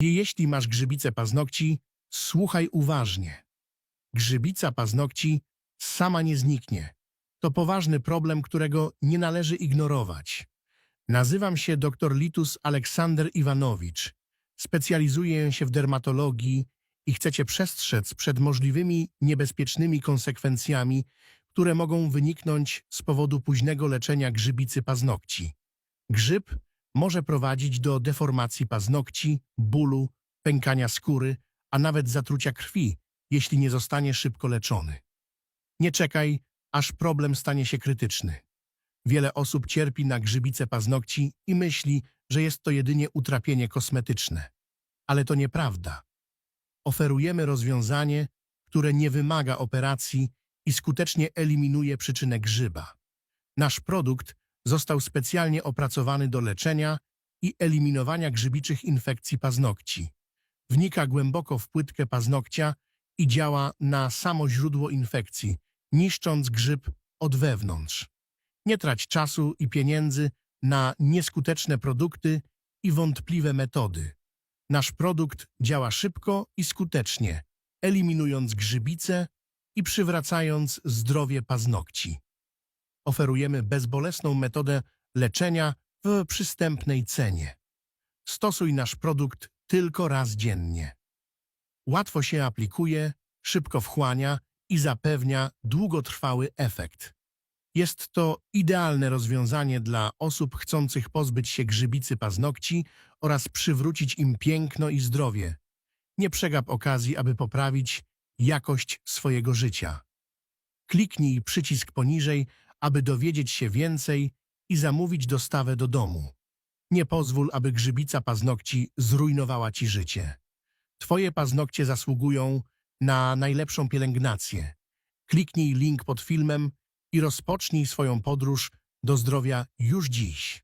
Jeśli masz grzybicę paznokci, słuchaj uważnie. Grzybica paznokci sama nie zniknie. To poważny problem, którego nie należy ignorować. Nazywam się dr Litus Aleksander Iwanowicz. Specjalizuję się w dermatologii i chcę Cię przestrzec przed możliwymi niebezpiecznymi konsekwencjami, które mogą wyniknąć z powodu późnego leczenia grzybicy paznokci. Grzyb może prowadzić do deformacji paznokci, bólu, pękania skóry, a nawet zatrucia krwi, jeśli nie zostanie szybko leczony. Nie czekaj, aż problem stanie się krytyczny. Wiele osób cierpi na grzybice paznokci i myśli, że jest to jedynie utrapienie kosmetyczne. Ale to nieprawda. Oferujemy rozwiązanie, które nie wymaga operacji i skutecznie eliminuje przyczynę grzyba. Nasz produkt został specjalnie opracowany do leczenia i eliminowania grzybiczych infekcji paznokci. Wnika głęboko w płytkę paznokcia i działa na samo źródło infekcji, niszcząc grzyb od wewnątrz. Nie trać czasu i pieniędzy na nieskuteczne produkty i wątpliwe metody. Nasz produkt działa szybko i skutecznie, eliminując grzybice i przywracając zdrowie paznokci. Oferujemy bezbolesną metodę leczenia w przystępnej cenie. Stosuj nasz produkt tylko raz dziennie. Łatwo się aplikuje, szybko wchłania i zapewnia długotrwały efekt. Jest to idealne rozwiązanie dla osób chcących pozbyć się grzybicy paznokci oraz przywrócić im piękno i zdrowie. Nie przegap okazji, aby poprawić jakość swojego życia. Kliknij przycisk poniżej, aby dowiedzieć się więcej i zamówić dostawę do domu. Nie pozwól, aby grzybica paznokci zrujnowała Ci życie. Twoje paznokcie zasługują na najlepszą pielęgnację. Kliknij link pod filmem i rozpocznij swoją podróż do zdrowia już dziś.